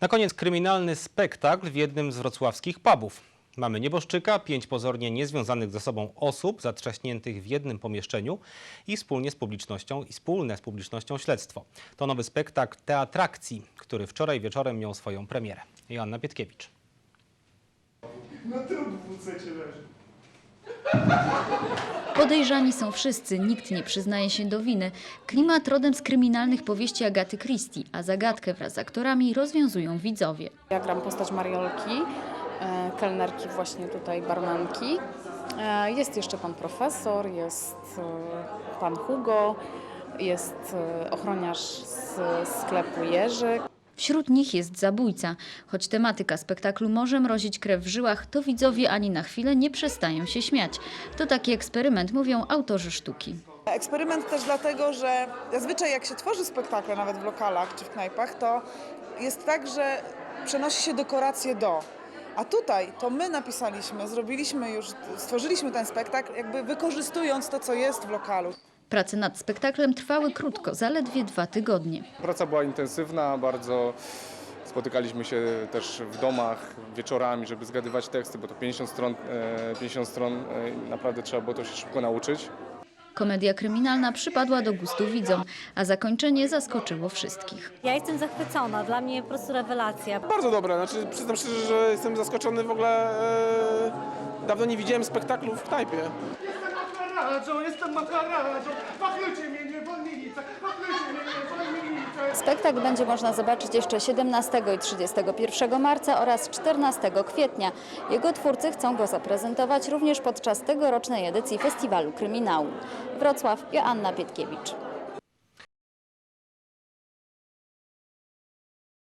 Na koniec kryminalny spektakl w jednym z wrocławskich pubów. Mamy nieboszczyka, pięć pozornie niezwiązanych ze sobą osób zatrzaśniętych w jednym pomieszczeniu i wspólnie z publicznością i wspólne z publicznością śledztwo. To nowy spektakl Teatrakcji, który wczoraj wieczorem miał swoją premierę. Joanna Pietkiewicz. Na trup w leży. Podejrzani są wszyscy, nikt nie przyznaje się do winy. Klimat rodem z kryminalnych powieści Agaty Christie, a zagadkę wraz z aktorami rozwiązują widzowie. Ja gram postać Mariolki, e, kelnerki właśnie tutaj, barmanki. E, Jest jeszcze pan profesor, jest e, pan Hugo, jest ochroniarz z sklepu Jerzy. Wśród nich jest zabójca. Choć tematyka spektaklu może mrozić krew w żyłach, to widzowie ani na chwilę nie przestają się śmiać. To taki eksperyment, mówią autorzy sztuki. Eksperyment też dlatego, że zazwyczaj jak się tworzy spektakle, nawet w lokalach czy w knajpach, to jest tak, że przenosi się dekoracje do. A tutaj to my napisaliśmy, zrobiliśmy już, stworzyliśmy ten spektakl, jakby wykorzystując to, co jest w lokalu. Prace nad spektaklem trwały krótko, zaledwie dwa tygodnie. Praca była intensywna, bardzo spotykaliśmy się też w domach wieczorami, żeby zgadywać teksty, bo to 50 stron, e, 50 stron e, naprawdę trzeba było to się szybko nauczyć. Komedia kryminalna przypadła do gustu widzom, a zakończenie zaskoczyło wszystkich. Ja jestem zachwycona, dla mnie po prostu rewelacja. Bardzo dobre, znaczy przyznam szczerze, że jestem zaskoczony w ogóle. E, dawno nie widziałem spektaklu w knajpie. Makarażą, jestem makarażą. Pachlujcie mnie, niewolnice, pachlujcie mnie, niewolnice. Spektakl będzie można zobaczyć jeszcze 17 i 31 marca oraz 14 kwietnia. Jego twórcy chcą go zaprezentować również podczas tegorocznej edycji Festiwalu Kryminału. Wrocław, Joanna Pietkiewicz.